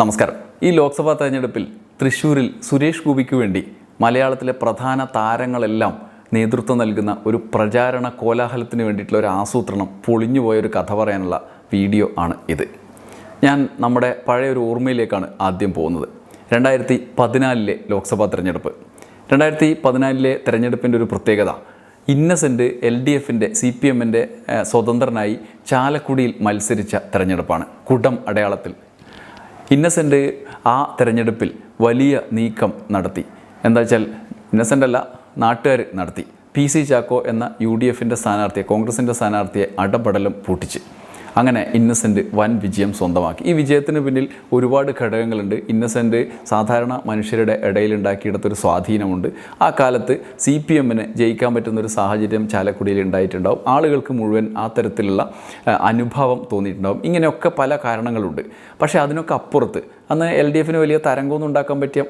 നമസ്കാരം. ഈ ലോക്സഭാ തെരഞ്ഞെടുപ്പിൽ തൃശ്ശൂരിൽ സുരേഷ് ഗോപിക്ക് വേണ്ടി മലയാളത്തിലെ പ്രധാന താരങ്ങളെല്ലാം നേതൃത്വം നൽകുന്ന ഒരു പ്രചാരണ കോലാഹലത്തിന് വേണ്ടിയിട്ടുള്ള ഒരു ആസൂത്രണം പൊളിഞ്ഞുപോയ ഒരു കഥ പറയാനുള്ള വീഡിയോ ആണ് ഇത്. ഞാൻ നമ്മുടെ പഴയ ഒരു ഓർമ്മയിലേക്കാണ് ആദ്യം പോകുന്നത്. രണ്ടായിരത്തി പതിനാലിലെ ലോക്സഭാ തെരഞ്ഞെടുപ്പ്. രണ്ടായിരത്തി പതിനാലിലെ തെരഞ്ഞെടുപ്പിന്റെ ഒരു പ്രത്യേകത ഇന്നസെന്റ് എൽ ഡി എഫിന്റെ സി പി എമ്മിന്റെ സ്വതന്ത്രനായി ചാലക്കുടിയിൽ മത്സരിച്ച തെരഞ്ഞെടുപ്പാണ്. കുടം അടയാളത്തിൽ ഇന്നസെന്റ് ആ തെരഞ്ഞെടുപ്പിൽ വലിയ നീക്കം നടത്തി. എന്താ വെച്ചാൽ ഇന്നസെന്റ് അല്ല നാട്ടുകാർ നടത്തി. പി സി ചാക്കോ എന്ന യു ഡി എഫിന്റെ സ്ഥാനാർത്ഥിയെ കോൺഗ്രസിന്റെ സ്ഥാനാർത്ഥിയെ അടപടലം പൂട്ടിച്ച്. അങ്ങനെ ഇന്നസെന്റ് വൻ വിജയം സ്വന്തമാക്കി. ഈ വിജയത്തിന് പിന്നിൽ ഒരുപാട് ഘടകങ്ങളുണ്ട്. ഇന്നസെന്റ് സാധാരണ മനുഷ്യരുടെ ഇടയിൽ ഉണ്ടാക്കിയെടുത്തൊരു സ്വാധീനമുണ്ട്. ആ കാലത്ത് സി പി എമ്മിന് ജയിക്കാൻ പറ്റുന്നൊരു സാഹചര്യം ചാലക്കുടിയിൽ ഉണ്ടായിട്ടുണ്ടാവും. ആളുകൾക്ക് മുഴുവൻ ആ തരത്തിലുള്ള അനുഭവം തോന്നിയിട്ടുണ്ടാവും. ഇങ്ങനെയൊക്കെ പല കാരണങ്ങളുണ്ട്. പക്ഷേ അതിനൊക്കെ അപ്പുറത്ത് അന്ന് എൽ ഡി എഫിന് വലിയ തരംഗമൊന്നും ഉണ്ടാക്കാൻ പറ്റിയ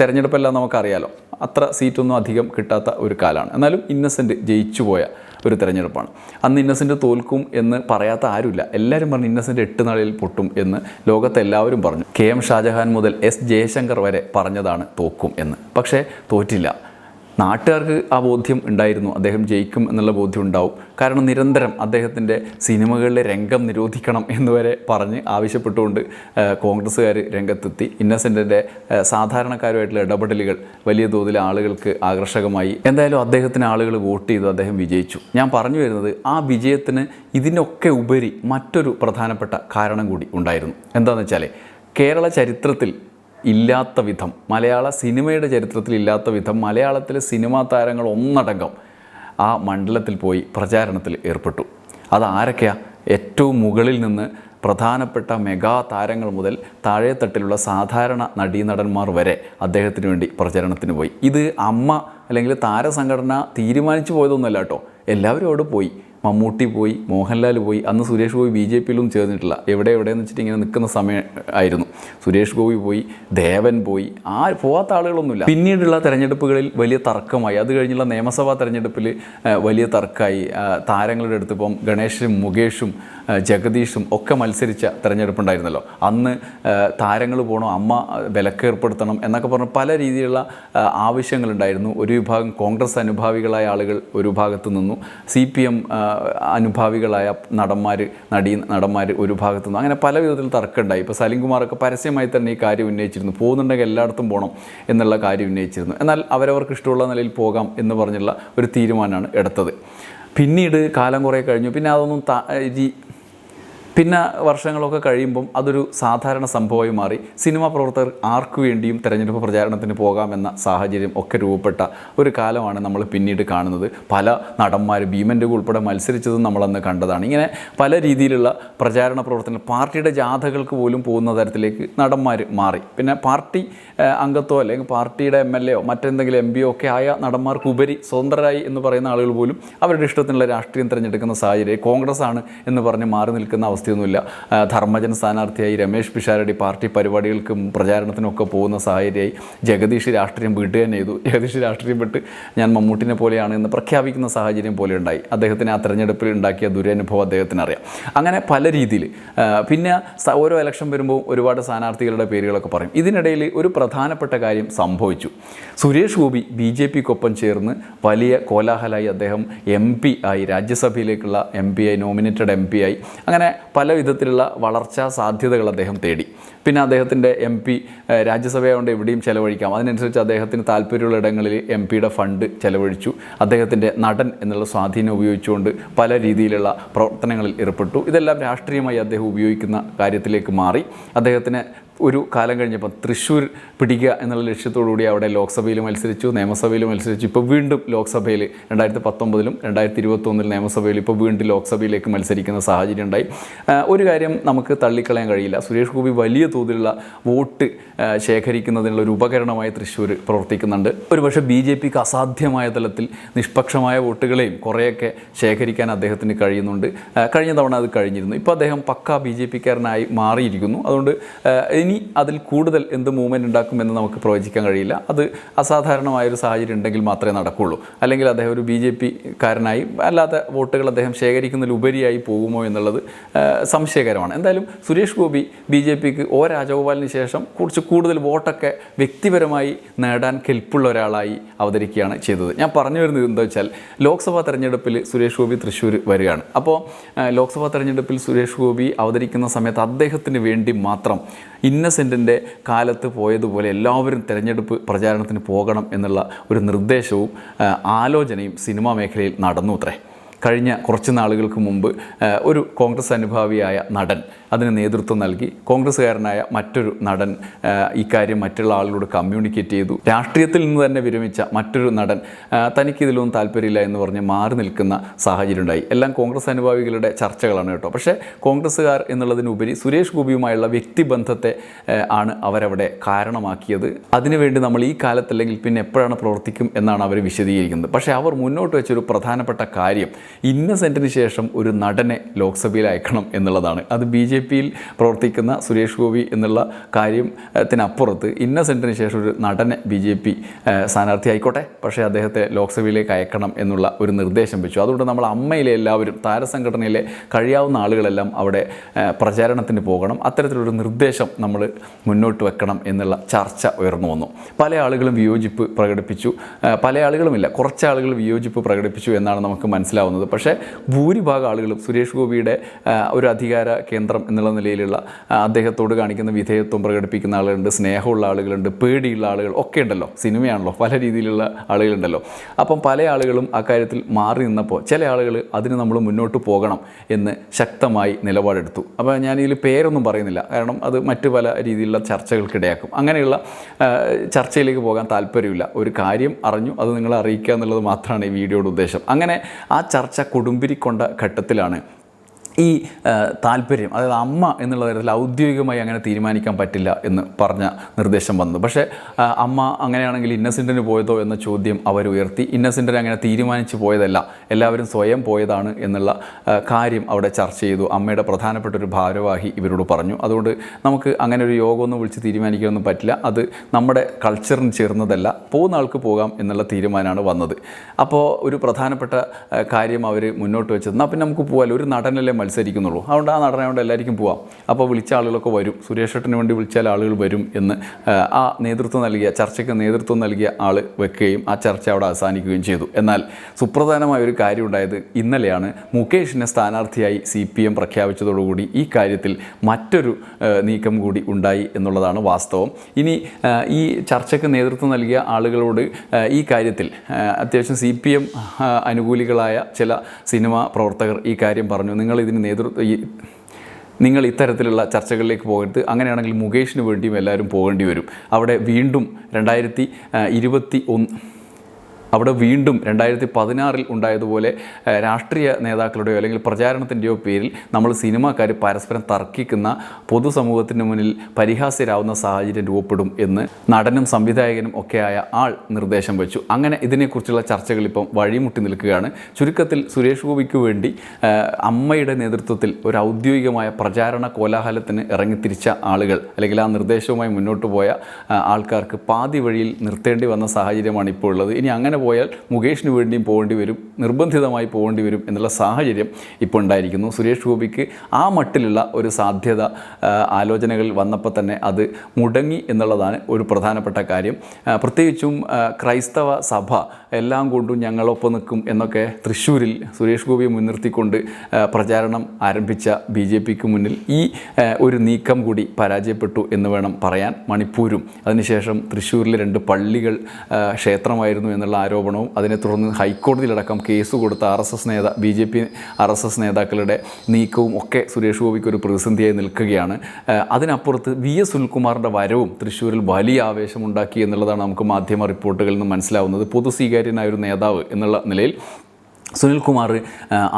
തെരഞ്ഞെടുപ്പല്ല നമുക്കറിയാലോ. അത്ര സീറ്റൊന്നും അധികം കിട്ടാത്ത ഒരു കാലമാണ് എന്നാലും ഇന്നസെന്റ് ജയിച്ചു പോയ ഒരു തെരഞ്ഞെടുപ്പാണ്. അന്ന് ഇന്നസെന്റ് തോൽക്കും എന്ന് പറയാത്ത ആരുമില്ല. എല്ലാവരും പറഞ്ഞു ഇന്നസെന്റ് എട്ട് നാളിൽ പൊട്ടും എന്ന് ലോകത്തെ എല്ലാവരും പറഞ്ഞു. കെ എം ഷാജഹാൻ മുതൽ എസ് ജയശങ്കർ വരെ പറഞ്ഞതാണ് തോക്കും എന്ന്. പക്ഷേ തോറ്റില്ല. നാട്ടുകാർക്ക് ആ ബോധ്യം ഉണ്ടായിരുന്നു. അദ്ദേഹം ജയിക്കും എന്നുള്ള ബോധ്യം ഉണ്ടാവും കാരണം നിരന്തരം അദ്ദേഹത്തിന്റെ സിനിമകളിലെ രംഗം നിരോധിക്കണം എന്ന് വരെ പറഞ്ഞ് ആവശ്യപ്പെട്ടുകൊണ്ട് കോൺഗ്രസ്സുകാർ രംഗത്തെത്തി. ഇന്നസെന്റിന്റെ സാധാരണക്കാരുമായിട്ടുള്ള ഇടപെടലുകൾ വലിയ തോതിൽ ആളുകൾക്ക് ആകർഷകമായി. എന്തായാലും അദ്ദേഹത്തിന് ആളുകൾ വോട്ട് ചെയ്തു അദ്ദേഹം വിജയിച്ചു. ഞാൻ പറഞ്ഞു വരുന്നത് ആ വിജയത്തിന് ഇതിനൊക്കെ ഉപരി മറ്റൊരു പ്രധാനപ്പെട്ട കാരണം കൂടി ഉണ്ടായിരുന്നു. എന്താണെന്ന് വെച്ചാൽ കേരള ചരിത്രത്തിൽ ഇല്ലാത്ത വിധം മലയാള സിനിമയുടെ ചരിത്രത്തിൽ ഇല്ലാത്ത വിധം മലയാളത്തിലെ സിനിമാ താരങ്ങൾ ഒന്നടങ്കം ആ മണ്ഡലത്തിൽ പോയി പ്രചാരണത്തിൽ ഏർപ്പെട്ടു. അത് ആരൊക്കെയാ? ഏറ്റവും മുകളിൽ നിന്ന് പ്രധാനപ്പെട്ട മെഗാ താരങ്ങൾ മുതൽ താഴെത്തട്ടിലുള്ള സാധാരണ നടീനടന്മാർ വരെ അദ്ദേഹത്തിന് വേണ്ടി പ്രചരണത്തിന് പോയി. ഇത് അമ്മ അല്ലെങ്കിൽ താരസംഘടന തീരുമാനിച്ചു പോയതൊന്നുമല്ല കേട്ടോ. എല്ലാവരും അവിടെ പോയി. മമ്മൂട്ടി പോയി മോഹൻലാൽ പോയി അന്ന് സുരേഷ് ഗോപി ബി ജെ പിയിലൊന്നും ചേർന്നിട്ടില്ല. എവിടെ എവിടെയെന്ന് വെച്ചിട്ട് ഇങ്ങനെ നിൽക്കുന്ന സമയം ആയിരുന്നു. സുരേഷ് ഗോപി പോയി ദേവൻ പോയി ആ പോവാത്ത ആളുകളൊന്നുമില്ല. പിന്നീടുള്ള തെരഞ്ഞെടുപ്പുകളിൽ വലിയ തർക്കമായി. അത് കഴിഞ്ഞുള്ള നിയമസഭാ തെരഞ്ഞെടുപ്പിൽ വലിയ തർക്കമായി. താരങ്ങളുടെ അടുത്ത് ഇപ്പം ഗണേഷും മുകേഷും ജഗദീഷും ഒക്കെ മത്സരിച്ച തെരഞ്ഞെടുപ്പുണ്ടായിരുന്നല്ലോ. അന്ന് താരങ്ങൾ പോകണം അമ്മ വിലക്ക് ഏർപ്പെടുത്തണം എന്നൊക്കെ പറഞ്ഞ് പല രീതിയിലുള്ള ആവശ്യങ്ങളുണ്ടായിരുന്നു. ഒരു വിഭാഗം കോൺഗ്രസ് അനുഭാവികളായ ആളുകൾ ഒരു ഭാഗത്ത് നിന്നു. സി പി എം അനുഭാവികളായ നടന്മാർ നടീ നടന്മാർ ഒരു ഭാഗത്തു നിന്ന് അങ്ങനെ പല വിധത്തിൽ തർക്കമുണ്ടായി. ഇപ്പോൾ സലിംകുമാറൊക്കെ പരസ്യമായി തന്നെ ഈ കാര്യം ഉന്നയിച്ചിരുന്നു. പോകുന്നുണ്ടെങ്കിൽ എല്ലായിടത്തും പോകണം എന്നുള്ള കാര്യം ഉന്നയിച്ചിരുന്നു. എന്നാൽ അവരവർക്ക് ഇഷ്ടമുള്ള നിലയിൽ പോകാം എന്ന് പറഞ്ഞുള്ള ഒരു തീരുമാനമാണ് എടുത്തത്. പിന്നീട് കാലം കുറേ കഴിഞ്ഞു. പിന്നെ അതൊന്നും പിന്നെ വർഷങ്ങളൊക്കെ കഴിയുമ്പം അതൊരു സാധാരണ സംഭവമായി മാറി. സിനിമാ പ്രവർത്തകർ ആർക്കു വേണ്ടിയും തെരഞ്ഞെടുപ്പ് പ്രചാരണത്തിന് പോകാമെന്ന സാഹചര്യം ഒക്കെ രൂപപ്പെട്ട ഒരു കാലമാണ് നമ്മൾ പിന്നീട് കാണുന്നത്. പല നടന്മാർ ഭീമന്റെ ഉൾപ്പെടെ മത്സരിച്ചതും നമ്മളന്ന് കണ്ടതാണ്. ഇങ്ങനെ പല രീതിയിലുള്ള പ്രചാരണ പ്രവർത്തനം പാർട്ടിയുടെ ജാഥകൾക്ക് പോലും പോകുന്ന തരത്തിലേക്ക് നടന്മാർ മാറി. പിന്നെ പാർട്ടി അംഗത്തോ അല്ലെങ്കിൽ പാർട്ടിയുടെ എം എൽ എയോ മറ്റെന്തെങ്കിലും എം പിയോ ഒക്കെ ആയ നടന്മാർക്ക് ഉപരി സ്വതന്ത്രരായി എന്ന് പറയുന്ന ആളുകൾ പോലും അവരുടെ ഇഷ്ടത്തിനുള്ള രാഷ്ട്രീയം തിരഞ്ഞെടുക്കുന്ന സാഹചര്യം കോൺഗ്രസ് ആണ് എന്ന് പറഞ്ഞ് മാറി നിൽക്കുന്ന അവസ്ഥയൊന്നുമില്ല ധർമ്മജൻ സ്ഥാനാർത്ഥിയായി രമേശ് പിഷാരടി പാർട്ടി പരിപാടികൾക്കും പ്രചാരണത്തിനൊക്കെ പോകുന്ന സാഹചര്യമായി ജഗദീഷ് രാഷ്ട്രീയം വിട്ട് തന്നെ ചെയ്തു. ജഗദീഷ് രാഷ്ട്രീയം വിട്ട് ഞാൻ മമ്മൂട്ടിനെ പോലെയാണ് എന്ന് പ്രഖ്യാപിക്കുന്ന സാഹചര്യം പോലെ ഉണ്ടായി. അദ്ദേഹത്തിന് ആ തെരഞ്ഞെടുപ്പിൽ ഉണ്ടാക്കിയ ദുരനുഭവം അദ്ദേഹത്തിന് അറിയാം. അങ്ങനെ പല രീതിയിൽ പിന്നെ ഓരോ ഇലക്ഷൻ വരുമ്പോൾ ഒരുപാട് സ്ഥാനാർത്ഥികളുടെ പേരുകളൊക്കെ പറയും. ഇതിനിടയിൽ ഒരു പ്രധാനപ്പെട്ട കാര്യം സംഭവിച്ചു. സുരേഷ് ഗോപി ബി ജെ പിക്കൊപ്പം ചേർന്ന് വലിയ കോലാഹലായി അദ്ദേഹം എം പി ആയി രാജ്യസഭയിലേക്കുള്ള എം പി ആയി നോമിനേറ്റഡ് എം പി ആയി. അങ്ങനെ പല വിധത്തിലുള്ള വളർച്ചാ സാധ്യതകൾ അദ്ദേഹം തേടി. പിന്നെ അദ്ദേഹത്തിന്റെ എം പി രാജ്യസഭയായതുകൊണ്ട് എവിടെയും ചെലവഴിക്കാം. അതിനനുസരിച്ച് അദ്ദേഹത്തിന് താല്പര്യമുള്ള ഇടങ്ങളിൽ എം പിയുടെ ഫണ്ട് ചെലവഴിച്ചു. അദ്ദേഹത്തിന്റെ നടൻ എന്നുള്ള സ്വാധീനം ഉപയോഗിച്ചുകൊണ്ട് പല രീതിയിലുള്ള പ്രവർത്തനങ്ങളിൽ ഏർപ്പെട്ടു. ഇതെല്ലാം രാഷ്ട്രീയമായി അദ്ദേഹം ഉപയോഗിക്കുന്ന കാര്യത്തിലേക്ക് മാറി. അദ്ദേഹത്തിന് ഒരു കാലം കഴിഞ്ഞപ്പോൾ തൃശ്ശൂർ പിടിക്കുക എന്നുള്ള ലക്ഷ്യത്തോടുകൂടി അവിടെ ലോക്സഭയിൽ മത്സരിച്ചു നിയമസഭയിൽ മത്സരിച്ചു. ഇപ്പോൾ വീണ്ടും ലോക്സഭയിൽ രണ്ടായിരത്തി പത്തൊമ്പതിലും രണ്ടായിരത്തി ഇരുപത്തൊന്നിൽ നിയമസഭയിൽ ഇപ്പോൾ വീണ്ടും ലോക്സഭയിലേക്ക് മത്സരിക്കുന്ന സാഹചര്യം ഉണ്ടായി. ഒരു കാര്യം നമുക്ക് തള്ളിക്കളയാൻ കഴിയില്ല. സുരേഷ് ഗോപി വലിയ തോതിലുള്ള വോട്ട് ശേഖരിക്കുന്നതിനുള്ള ഒരു ഉപകരണമായി തൃശ്ശൂർ പ്രവർത്തിക്കുന്നുണ്ട്. ഒരുപക്ഷെ ബി ജെ പിക്ക് അസാധ്യമായ തലത്തിൽ നിഷ്പക്ഷമായ വോട്ടുകളെയും കുറേയൊക്കെ ശേഖരിക്കാൻ അദ്ദേഹത്തിന് കഴിയുന്നുണ്ട്. കഴിഞ്ഞ തവണ അത് കഴിഞ്ഞിരുന്നു. ഇപ്പോൾ അദ്ദേഹം പക്ക ബി ജെ പിക്കാരനായി മാറിയിരിക്കുന്നു. അതുകൊണ്ട് ഇനി ഇനി അതിൽ കൂടുതൽ എന്ത് മൂവ്മെന്റ് ഉണ്ടാക്കുമെന്ന് നമുക്ക് പ്രവചിക്കാൻ കഴിയില്ല. അത് അസാധാരണമായൊരു സാഹചര്യം ഉണ്ടെങ്കിൽ മാത്രമേ നടക്കുകയുള്ളൂ അല്ലെങ്കിൽ അദ്ദേഹം ഒരു ബി ജെ പി കാരനായി അല്ലാത്ത വോട്ടുകൾ അദ്ദേഹം ശേഖരിക്കുന്നതിൽ ഉപരിയായി പോകുമോ എന്നുള്ളത് സംശയകരമാണ്. എന്തായാലും സുരേഷ് ഗോപി ബി ജെ പിക്ക് ഒ രാജഗോപാലിന് ശേഷം കുറച്ച് കൂടുതൽ വോട്ടൊക്കെ വ്യക്തിപരമായി നേടാൻ കെൽപ്പുള്ള ഒരാളായി അവതരിക്കുകയാണ് ചെയ്തത്. ഞാൻ പറഞ്ഞു വരുന്നത് എന്താ വെച്ചാൽ ലോക്സഭാ തെരഞ്ഞെടുപ്പിൽ സുരേഷ് ഗോപി തൃശ്ശൂർ വരികയാണ്. അപ്പോൾ ലോക്സഭാ തെരഞ്ഞെടുപ്പിൽ സുരേഷ് ഗോപി അവതരിക്കുന്ന സമയത്ത് അദ്ദേഹത്തിന് വേണ്ടി മാത്രം ഇന്നസെന്റിന്റെ കാലത്ത് പോയതുപോലെ എല്ലാവരും തിരഞ്ഞെടുപ്പ് പ്രചാരണത്തിന് പോകണം എന്നുള്ള ഒരു നിർദ്ദേശവും ആലോചനയും സിനിമാ മേഖലയിൽ നടന്നു അത്രേ. കഴിഞ്ഞ കുറച്ച് നാളുകൾക്ക് മുമ്പ് ഒരു കോൺഗ്രസ് അനുഭാവിയായ നടൻ അതിന് നേതൃത്വം നൽകി. കോൺഗ്രസ്സുകാരനായ മറ്റൊരു നടൻ ഇക്കാര്യം മറ്റുള്ള ആളുകളോട് കമ്മ്യൂണിക്കേറ്റ് ചെയ്തു. രാഷ്ട്രീയത്തിൽ നിന്ന് തന്നെ വിരമിച്ച മറ്റൊരു നടൻ തനിക്കിതിലൊന്നും താല്പര്യമില്ല എന്ന് പറഞ്ഞ് മാറി നിൽക്കുന്ന സാഹചര്യം ഉണ്ടായി എല്ലാം കോൺഗ്രസ് അനുഭാവികളുടെ ചർച്ചകളാണ് കേട്ടോ. പക്ഷേ കോൺഗ്രസ്സുകാർ എന്നുള്ളതിനുപരി സുരേഷ് ഗോപിയുമായുള്ള വ്യക്തിബന്ധത്തെ ആണ് അവരവിടെ കാരണമാക്കിയത്. അതിനുവേണ്ടി നമ്മൾ ഈ കാലത്തല്ലെങ്കിൽ പിന്നെ എപ്പോഴാണ് പ്രവർത്തിക്കും എന്നാണ് അവർ വിശദീകരിക്കുന്നത്. പക്ഷേ അവർ മുന്നോട്ട് വെച്ചൊരു പ്രധാനപ്പെട്ട കാര്യം ഇന്നസെന്റിന് ശേഷം ഒരു നടനെ ലോക്സഭയിൽ അയക്കണം എന്നുള്ളതാണ്. അത് ബി ജെ പിയിൽ പ്രവർത്തിക്കുന്ന സുരേഷ് ഗോപി എന്നുള്ള കാര്യത്തിനപ്പുറത്ത് ഇന്നസെന്റിന് ശേഷം ഒരു നടനെ ബി ജെ പി സ്ഥാനാർത്ഥി ആയിക്കോട്ടെ പക്ഷേ അദ്ദേഹത്തെ ലോക്സഭയിലേക്ക് അയക്കണം എന്നുള്ള ഒരു നിർദ്ദേശം വെച്ചു. അതുകൊണ്ട് നമ്മൾ അമ്മയിലെ എല്ലാവരും താരസംഘടനയിലെ കഴിയാവുന്ന ആളുകളെല്ലാം അവിടെ പ്രചാരണത്തിന് പോകണം. അത്തരത്തിലൊരു നിർദ്ദേശം നമ്മൾ മുന്നോട്ട് വെക്കണം എന്നുള്ള ചർച്ച ഉയർന്നു വന്നു. പല ആളുകളും വിയോജിപ്പ് പ്രകടിപ്പിച്ചു. പല ആളുകളുമില്ല കുറച്ച് ആളുകൾ വിയോജിപ്പ് പ്രകടിപ്പിച്ചു എന്നാണ് നമുക്ക് മനസ്സിലാവുന്നത്. പക്ഷേ ഭൂരിഭാഗം ആളുകളും സുരേഷ് ഗോപിയുടെ ഒരു അധികാര കേന്ദ്രം എന്നുള്ള നിലയിലുള്ള അദ്ദേഹത്തോട് കാണിക്കുന്ന വിധേയത്വം പ്രകടിപ്പിക്കുന്ന ആളുകളുണ്ട് സ്നേഹമുള്ള ആളുകളുണ്ട് പേടിയുള്ള ആളുകൾ ഒക്കെ ഉണ്ടല്ലോ. സിനിമയാണല്ലോ പല രീതിയിലുള്ള ആളുകളുണ്ടല്ലോ. അപ്പം പല ആളുകളും അക്കാര്യത്തിൽ മാറി നിന്നപ്പോൾ ചില ആളുകൾ അതിന് നമ്മൾ മുന്നോട്ട് പോകണം എന്ന് ശക്തമായി നിലപാടെടുത്തു. അപ്പോൾ ഞാൻ പേരൊന്നും പറയുന്നില്ല. കാരണം അത് മറ്റു പല രീതിയിലുള്ള ചർച്ചകൾക്കിടയാക്കും. അങ്ങനെയുള്ള ചർച്ചയിലേക്ക് പോകാൻ താല്പര്യമില്ല. ഒരു കാര്യം അറിഞ്ഞു അത് നിങ്ങളെ അറിയിക്കുക എന്നുള്ളത് മാത്രമാണ് ഈ വീഡിയോയുടെ ഉദ്ദേശം. അങ്ങനെ ആ ചർച്ച കൊടുമ്പിരിക്കൊണ്ട ഘട്ടത്തിലാണ് ഈ താല്പര്യം അതായത് അമ്മ എന്നുള്ള തരത്തിൽ ഔദ്യോഗികമായി അങ്ങനെ തീരുമാനിക്കാൻ പറ്റില്ല എന്ന് പറഞ്ഞ നിർദ്ദേശം വന്നു. പക്ഷേ അമ്മ അങ്ങനെയാണെങ്കിൽ ഇന്നസെന്റിന് പോയതോ എന്ന ചോദ്യം അവർ ഉയർത്തി. ഇന്നസെന്റിന് അങ്ങനെ തീരുമാനിച്ച് പോയതല്ല. എല്ലാവരും സ്വയം പോയതാണ് എന്നുള്ള കാര്യം അവിടെ ചർച്ച ചെയ്തു. അമ്മയുടെ പ്രധാനപ്പെട്ട ഒരു ഭാരവാഹി ഇവരോട് പറഞ്ഞു. അതുകൊണ്ട് നമുക്ക് അങ്ങനെ ഒരു യോഗമൊന്നും വിളിച്ച് തീരുമാനിക്കാനൊന്നും പറ്റില്ല. അത് നമ്മുടെ കൾച്ചറിന് ചേർന്നതല്ല. പോകുന്ന ആൾക്ക് പോകാം എന്നുള്ള തീരുമാനമാണ് വന്നത്. അപ്പോൾ ഒരു പ്രധാനപ്പെട്ട കാര്യം അവർ മുന്നോട്ട് വെച്ചത്. എന്നാൽ പിന്നെ നമുക്ക് പോകാമല്ലോ. ഒരു നടനല്ലേ മത്സരിക്കുന്നുള്ളൂ. അതുകൊണ്ട് ആ നടനെ കൊണ്ട് എല്ലാവർക്കും പോവാം. അപ്പോൾ വിളിച്ച ആളുകളൊക്കെ വരും. സുരേഷ് ഏട്ടന് വേണ്ടി വിളിച്ചാൽ ആളുകൾ വരും എന്ന് ആ, നേതൃത്വം നൽകിയ ചർച്ചയ്ക്ക് നേതൃത്വം നൽകിയ ആൾ വെക്കുകയും ആ ചർച്ച അവിടെ അവസാനിക്കുകയും ചെയ്തു. എന്നാൽ സുപ്രധാനമായ ഒരു കാര്യം ഉണ്ടായത് ഇന്നലെയാണ് മുകേഷിനെ സ്ഥാനാർത്ഥിയായി സി പി എം പ്രഖ്യാപിച്ചതോടുകൂടി ഈ കാര്യത്തിൽ മറ്റൊരു നീക്കം കൂടി ഉണ്ടായി എന്നുള്ളതാണ് വാസ്തവം. ഇനി ഈ ചർച്ചയ്ക്ക് നേതൃത്വം നൽകിയ ആളുകളോട് ഈ കാര്യത്തിൽ അത്യാവശ്യം സി പി എം അനുകൂലികളായ ചില സിനിമാ പ്രവർത്തകർ ഈ കാര്യം പറഞ്ഞു. നിങ്ങൾ ഇതിന് നേതൃത്വം ഈ നിങ്ങൾ ഇത്തരത്തിലുള്ള ചർച്ചകളിലേക്ക് പോകരുത്. അങ്ങനെയാണെങ്കിൽ മുകേഷിന് വേണ്ടിയും എല്ലാവരും പോകേണ്ടി വരും. അവിടെ വീണ്ടും രണ്ടായിരത്തി ഇരുപത്തി ഒന്ന് അവിടെ വീണ്ടും രണ്ടായിരത്തി പതിനാറിൽ ഉണ്ടായതുപോലെ രാഷ്ട്രീയ നേതാക്കളുടെയോ അല്ലെങ്കിൽ പ്രചാരണത്തിന്റെയോ പേരിൽ നമ്മൾ സിനിമാക്കാർ പരസ്പരം തർക്കിക്കുന്ന പൊതുസമൂഹത്തിന് മുന്നിൽ പരിഹാസ്യരാവുന്ന സാഹചര്യം രൂപപ്പെടും എന്ന് നടനും സംവിധായകനും ഒക്കെയായ ആൾ നിർദ്ദേശം വെച്ചു. അങ്ങനെ ഇതിനെക്കുറിച്ചുള്ള ചർച്ചകൾ ഇപ്പം വഴിമുട്ടി നിൽക്കുകയാണ്. ചുരുക്കത്തിൽ സുരേഷ് ഗോപിക്ക് വേണ്ടി അമ്മയുടെ നേതൃത്വത്തിൽ ഒരു ഔദ്യോഗികമായ പ്രചാരണ കോലാഹലത്തിന് ഇറങ്ങിത്തിരിച്ച ആളുകൾ അല്ലെങ്കിൽ ആ നിർദ്ദേശവുമായി മുന്നോട്ട് പോയ ആൾക്കാർക്ക് പാതി വഴിയിൽ നിർത്തേണ്ടി വന്ന സാഹചര്യമാണ് ഇപ്പോൾ ഉള്ളത്. ഇനി അങ്ങനെ പോയാൽ മുകേഷിന് വേണ്ടിയും പോകേണ്ടി വരും നിർബന്ധിതമായി പോകേണ്ടി വരും എന്നുള്ള സാഹചര്യം ഇപ്പോൾ ഉണ്ടായിരിക്കുന്നു. സുരേഷ് ഗോപിക്ക് ആ മട്ടിലുള്ള ഒരു സാധ്യത ആലോചനകൾ വന്നപ്പോൾ തന്നെ അത് മുടങ്ങി എന്നുള്ളതാണ് ഒരു പ്രധാനപ്പെട്ട കാര്യം. പ്രത്യേകിച്ചും ക്രൈസ്തവ സഭ എല്ലാം കൊണ്ടും ഞങ്ങളൊപ്പം നിൽക്കും എന്നൊക്കെ തൃശ്ശൂരിൽ സുരേഷ് ഗോപിയെ മുൻനിർത്തിക്കൊണ്ട് പ്രചാരണം ആരംഭിച്ച ബി ജെ പിക്ക് മുന്നിൽ ഈ ഒരു നീക്കം കൂടി പരാജയപ്പെട്ടു എന്ന് വേണം പറയാൻ മണിപ്പൂരും. അതിനുശേഷം തൃശ്ശൂരിലെ രണ്ട് പള്ളികൾ ക്ഷേത്രമായിരുന്നു എന്നുള്ള ആരോപണവും അതിനെ തുടർന്ന് ഹൈക്കോടതിയിലടക്കം കേസ് കൊടുത്ത ആർ എസ് എസ് നേതാ B J P R S S നേതാക്കളുടെ നീക്കവും ഒക്കെ സുരേഷ് ഗോപിക്ക് ഒരു പ്രതിസന്ധിയായി നിൽക്കുകയാണ്. അതിനപ്പുറത്ത് വി എസ് സുനിൽകുമാറിന്റെ വരവും തൃശ്ശൂരിൽ വലിയ ആവേശമുണ്ടാക്കി എന്നുള്ളതാണ് നമുക്ക് മാധ്യമ റിപ്പോർട്ടുകളിൽ നിന്ന് മനസ്സിലാവുന്നത്. പൊതു സ്വീകാര്യനായ ഒരു നേതാവ് എന്നുള്ള നിലയിൽ സുനിൽകുമാർ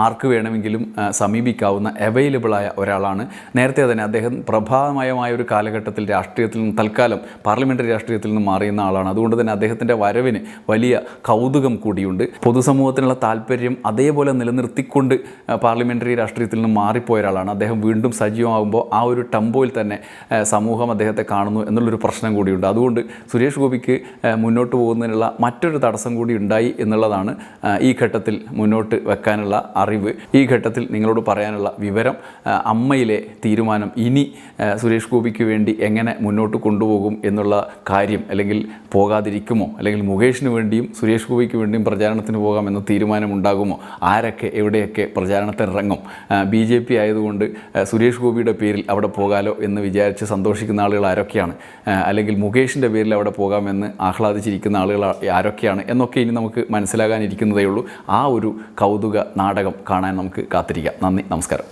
ആർക്ക് വേണമെങ്കിലും സമീപിക്കാവുന്ന അവൈലബിളായ ഒരാളാണ്. നേരത്തെ തന്നെ അദ്ദേഹം പ്രഭാമയമായ ഒരു കാലഘട്ടത്തിൽ രാഷ്ട്രീയത്തിൽ നിന്ന് തൽക്കാലം പാർലമെന്ററി രാഷ്ട്രീയത്തിൽ നിന്ന് മാറിയുന്ന ആളാണ്. അതുകൊണ്ട് തന്നെ അദ്ദേഹത്തിന്റെ വരവിന് വലിയ കൗതുകം കൂടിയുണ്ട്. പൊതുസമൂഹത്തിനുള്ള താല്പര്യം അതേപോലെ നിലനിർത്തിക്കൊണ്ട് പാർലമെന്ററി രാഷ്ട്രീയത്തിൽ നിന്ന് മാറിപ്പോയ ഒരാളാണ്. അദ്ദേഹം വീണ്ടും സജീവമാകുമ്പോൾ ആ ഒരു ടംബോയിൽ തന്നെ സമൂഹം അദ്ദേഹത്തെ കാണുന്നു എന്നുള്ളൊരു പ്രശ്നം കൂടിയുണ്ട്. അതുകൊണ്ട് സുരേഷ് ഗോപിക്ക് മുന്നോട്ട് പോകുന്നതിനുള്ള മറ്റൊരു തടസ്സം കൂടി ഉണ്ടായി എന്നുള്ളതാണ് ഈ ഘട്ടത്തിൽ മുന്നോട്ട് വെക്കാനുള്ള അറിവ് ഈ ഘട്ടത്തിൽ നിങ്ങളോട് പറയാനുള്ള വിവരം അമ്മയിലെ തീരുമാനം ഇനി സുരേഷ് ഗോപിക്ക് വേണ്ടി എങ്ങനെ മുന്നോട്ട് കൊണ്ടുപോകും എന്നുള്ള കാര്യം അല്ലെങ്കിൽ പോകാതിരിക്കുമോ അല്ലെങ്കിൽ മുകേഷിന് വേണ്ടിയും സുരേഷ് ഗോപിക്ക് വേണ്ടിയും പ്രചാരണത്തിന് പോകാം എന്ന തീരുമാനം ഉണ്ടാകുമോ? ആരൊക്കെ എവിടെയൊക്കെ പ്രചാരണത്തിന് ഇറങ്ങും ബി ജെ പി ആയതുകൊണ്ട് സുരേഷ് ഗോപിയുടെ പേരിൽ അവിടെ പോകാലോ എന്ന് വിചാരിച്ച് സന്തോഷിക്കുന്ന ആളുകൾ ആരൊക്കെയാണ്? അല്ലെങ്കിൽ മുകേഷിന്റെ പേരിൽ അവിടെ പോകാമെന്ന് ആഹ്ലാദിച്ചിരിക്കുന്ന ആളുകൾ ആരൊക്കെയാണ്? എന്നൊക്കെ ഇനി നമുക്ക് മനസ്സിലാകാനിരിക്കുന്നതേ ഉള്ളൂ. ആ ഒരു കൗതുക നാടകം കാണാൻ നമുക്ക് കാത്തിരിക്കാം. നന്ദി നമസ്കാരം.